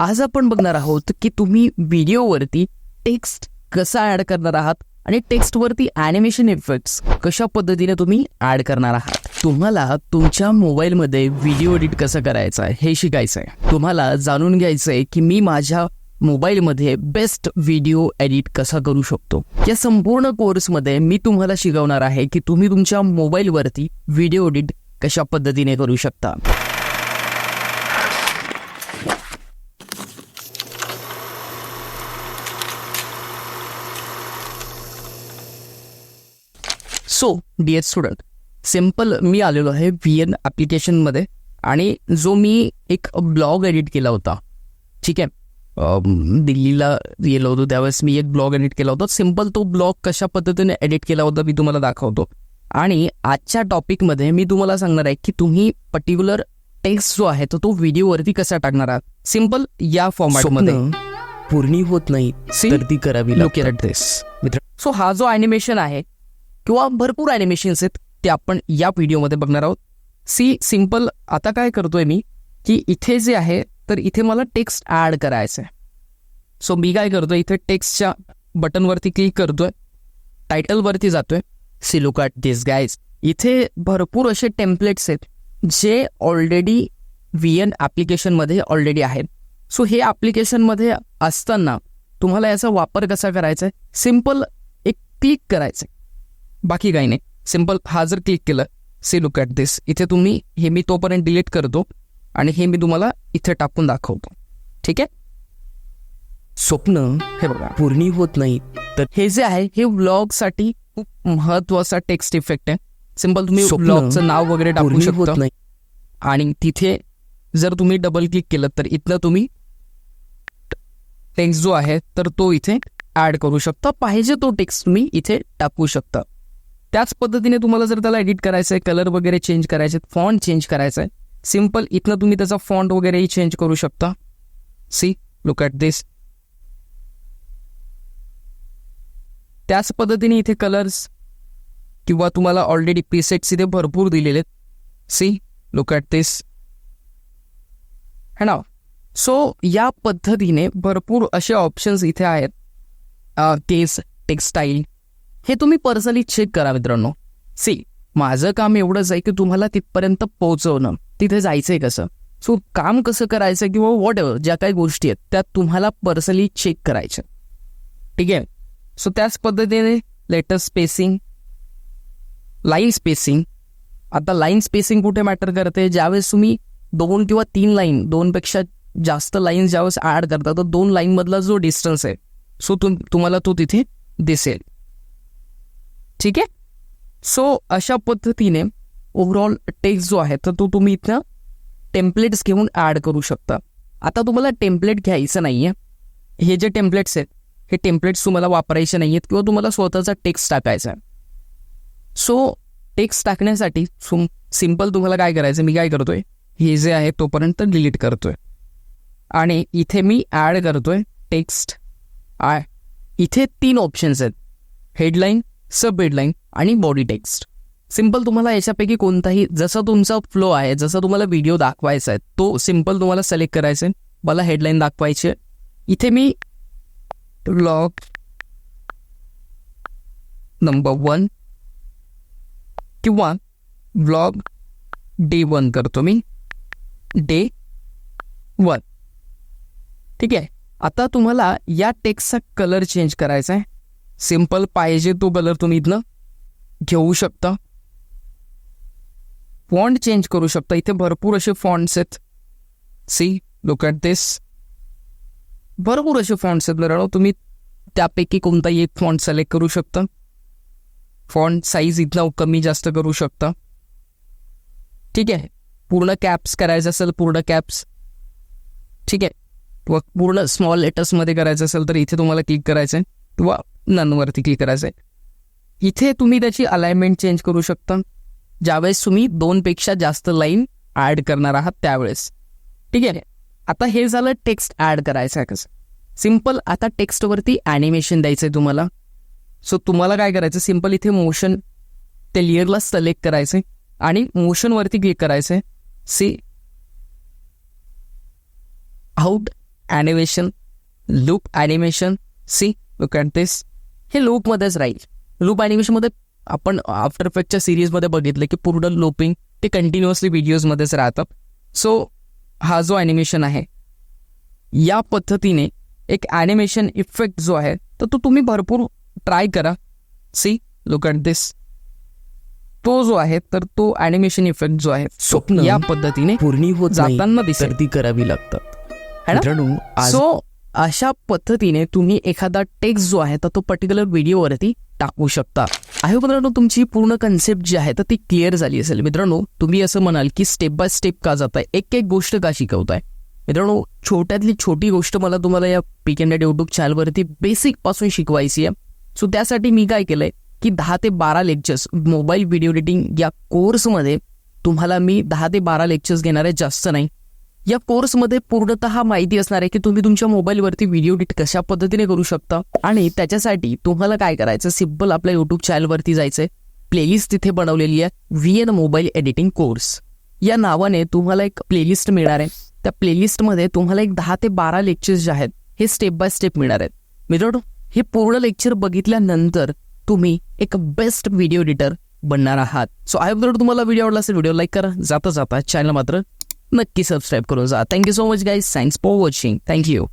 आज आपण बघणार आहोत की तुम्ही व्हिडिओवरती टेक्स्ट कसा ऍड करणार आहात आणि टेक्स्टवरती ॲनिमेशन इफेक्ट्स कशा पद्धतीने तुम्ही ऍड करणार आहात. तुम्हाला तुमच्या मोबाईलमध्ये व्हिडिओ एडिट कसं करायचं आहे हे शिकायचं आहे तुम्हाला जाणून घ्यायचं आहे की मी माझ्या मोबाईलमध्ये बेस्ट व्हिडिओ एडिट कसा करू शकतो. या संपूर्ण कोर्समध्ये मी तुम्हाला शिकवणार आहे की तुम्ही तुमच्या मोबाईलवरती व्हिडिओ एडिट कशा पद्धतीने करू शकता. सो डिअर स्टुडंट सिंपल मी आलेलो आहे व्ही एन ॲप्लिकेशनमध्ये आणि जो मी एक ब्लॉग एडिट केला होता ठीक आहे? दिल्लीला गेलो होतो त्यावेळेस मी एक ब्लॉग एडिट केला होता. सिंपल तो ब्लॉग कशा पद्धतीने एडिट केला होता मी तुम्हाला दाखवतो. आणि आजच्या टॉपिकमध्ये मी तुम्हाला सांगणार आहे की तुम्ही पर्टिक्युलर टेक्स्ट जो आहे तो तो व्हिडिओवरती कसा टाकणार आहात? सिंपल या फॉर्मॅटमध्ये पूर्णी होत नाही See? तर ती करावी this. सो हा जो ॲनिमेशन आहे किंवा भरपूर ॲनिमेशन्स आहेत ते आपण या व्हिडिओमध्ये बघणार आहोत. सी सिंपल आता काय करतोय मी की इथे जे आहे तर इथे मला टेक्स्ट ॲड करायचं आहे सो मी काय करतोय इथे टेक्स्टच्या बटनवरती क्लिक करतोय टायटलवरती जातोय. See look at this guys इथे भरपूर असे टेम्पलेट्स आहेत जे ऑलरेडी व्ही एन ॲप्लिकेशनमध्ये ऑलरेडी आहेत. सो हे ॲप्लिकेशनमध्ये असताना तुम्हाला याचा वापर कसा करायचा आहे सिंपल एक क्लिक करायचं आहे बाकी काही नाही. सिंपल हा जर क्लिक केलं सी लुक ॲट दिस इथे तुम्ही हे मी तोपर्यंत डिलीट करतो आणि हे मी तुम्हाला इथे टाकून दाखवतो. ठीक आहे? स्वप्न हे बघा. पूर्णी होत नाही. तर हे जे आहे हे व्लॉगसाठी खूप महत्त्वाचा टेक्स्ट इफेक्ट आहे. सिंपल तुम्ही व्लॉगचं नाव वगैरे टाकू शकता. नाही. आणि तिथे जर तुम्ही डबल क्लिक केलं तर इथलं तुम्ही टेक्स्ट जो आहे तर तो इथे ऍड करू शकता. पाहिजे तो टेक्स्ट तुम्ही इथे टाकू शकता. त्याच पद्धतीने तुम्हाला जर त्याला एडिट करायचं आहे कलर वगैरे चेंज करायचे फॉन्ट चेंज करायचा आहे सिंपल इथनं तुम्ही त्याचा फॉन्ट वगैरेही चेंज करू शकता. सी लुक ॲट दिस त्याच पद्धतीने इथे कलर्स किंवा तुम्हाला ऑलरेडी प्रीसेट्स इथे भरपूर दिलेले आहेत सी लुक ॲट दिस है ना? सो या पद्धतीने भरपूर असे ऑप्शन्स इथे आहेत. केस टेक्स्टाईल हे तुम्ही पर्सनली चेक करा मित्रांनो. सी माझं काम एवढंच आहे की तुम्हाला तिथपर्यंत पोहोचवणं. तिथे जायचं आहे कसं? सो काम कसं करायचं किंवा वॉट एव्हर ज्या काही गोष्टी आहेत त्या तुम्हाला पर्सनली चेक करायच्या ठीक आहे? सो त्याच पद्धतीने लेटर स्पेसिंग लाईन स्पेसिंग आता लाईन स्पेसिंग कुठे मॅटर करते? ज्यावेळेस तुम्ही दोन किंवा तीन लाईन दोनपेक्षा जास्त लाईन ज्यावेळेस ॲड करता तर दोन लाईनमधला जो डिस्टन्स आहे सो तुम तुम्हाला तो तिथे दिसेल. ठीक आहे? सो अशा पद्धतीने ओव्हरऑल टेक्स्ट जो आहे तर तो तुम्ही इथं टेम्पलेट्स घेऊन ॲड करू शकता. आता तुम्हाला टेम्पलेट घ्यायचं नाही आहे हे जे टेम्पलेट्स आहेत हे टेम्पलेट्स तुम्हाला वापरायचे नाही आहेत किंवा तुम्हाला स्वतःचा टेक्स्ट टाकायचा आहे. सो टेक्स्ट टाकण्यासाठी सुम सिंपल तुम्हाला काय करायचं मी काय करतोय? हे जे आहे तोपर्यंत डिलीट करतोय. आणि इथे मी ॲड करतोय टेक्स्ट आय इथे तीन ऑप्शन्स आहेत. हेडलाईन सब हेडलाईन आणि बॉडी टेक्स्ट. सिंपल तुम्हाला याच्यापैकी कोणताही जसा तुमचा फ्लो आहे जसा तुम्हाला व्हिडिओ दाखवायचा आहे तो सिंपल तुम्हाला सिलेक्ट करायचा आहे. मला हेडलाईन दाखवायची आहे. इथे मी ब्लॉग नंबर वन किंवा ब्लॉग डे वन करतो मी. डे वन ठीक आहे? आता तुम्हाला या टेक्स्टचा कलर चेंज करायचा आहे. सिंपल पाहिजे तो कलर तुम्ही इथनं घेऊ शकता. फॉन्ट चेंज करू शकता. इथे भरपूर असे फॉन्ट्स आहेत. सी लुक ॲट दिस भरपूर असे फॉन्ट्स आहेत मित्रांनो. तुम्ही त्यापैकी कोणताही एक फॉन्ट सिलेक्ट करू शकता. फॉन्ट साईज इथला कमी जास्त करू शकता. ठीक आहे. पूर्ण कॅप्स करायचं असेल पूर्ण कॅप्स ठीक आहे. किंवा पूर्ण स्मॉल लेटर्समध्ये करायचं असेल तर इथे तुम्हाला क्लिक करायचं आहे किंवा ननवरती क्लिक करायचं आहे इथे तुम्ही त्याची अलाइनमेंट चेंज करू शकता. ज्यावेळेस तुम्ही दोनपेक्षा जास्त लाईन ॲड करणार आहात त्यावेळेस. ठीक आहे? आता हे झालं टेक्स्ट ॲड करायचं. आहे कसं सिंपल आता टेक्स्टवरती ॲनिमेशन द्यायचं आहे तुम्हाला. सो तुम्हाला काय करायचं सिंपल इथे मोशन ते लिअरला सिलेक्ट करायचं आहे आणि मोशनवरती क्लिक करायचं आहे see out animation loop animation see look at this हे लूपमध्येच राहील. लूप ॲनिमेशनमध्ये आपण आफ्टर इफेक्टच्या सिरीजमध्ये बघितलं की पूर्ण लूपिंग ते कंटिन्युअसली व्हिडिओजमध्येच राहतात सो हा जो ॲनिमेशन आहे या पद्धतीने एक ॲनिमेशन इफेक्ट जो आहे तर तो तुम्ही भरपूर ट्राय करा. सी लुक ॲट दिस तो जो आहे तर तो ॲनिमेशन इफेक्ट जो आहे स्वप्न या पद्धतीने पूर्णी होत जाताना दिसेल. तर ती करावी लागतात. सो अशा पद्धतीने तुम्ही एखादा टेक्स्ट जो आहे तर तो पर्टिक्युलर व्हिडिओवरती टाकू शकता. आहे हो मित्रांनो तुमची पूर्ण कन्सेप्ट जी आहे तर ती क्लिअर झाली असेल. मित्रांनो तुम्ही असं म्हणाल की स्टेप बाय स्टेप का जाताय एक एक गोष्ट का शिकवताय? मित्रांनो छोट्यातली छोटी गोष्ट मला तुम्हाला या पीक अँड यूट्यूब चॅनलवरती बेसिकपासून शिकवायची आहे. सो त्यासाठी मी काय केलंय की दहा ते बारा लेक्चर्स मोबाईल व्हिडिओ एडिटिंग या कोर्समध्ये तुम्हाला मी दहा ते बारा लेक्चर्स घेणार आहे जास्त नाही. या कोर्समध्ये पूर्णतः माहिती असणार आहे की तुम्ही तुमच्या मोबाईलवरती व्हिडिओ एडिट कशा पद्धतीने करू शकता आणि त्याच्यासाठी तुम्हाला काय करायचं? सिंपल आपल्या युट्यूब चॅनलवरती जायचंय. प्लेलिस्ट तिथे बनवलेली आहे. V N mobile editing course या नावाने तुम्हाला एक प्लेलिस्ट मिळणार आहे. त्या प्लेलिस्टमध्ये तुम्हाला एक दहा ते बारा लेक्चर्स जे आहेत हे स्टेप बाय स्टेप मिळणार आहेत. मित्रांनो हे पूर्ण लेक्चर बघितल्यानंतर तुम्ही एक बेस्ट व्हिडिओ एडिटर बनणार आहात. सो आय जर तुम्हाला व्हिडिओ आवडला असेल व्हिडिओ लाईक करा. जाता जाता चॅनल मात्र नक्की सबस्क्राईब करून जा. Thank you so much guys thanks for watching thank you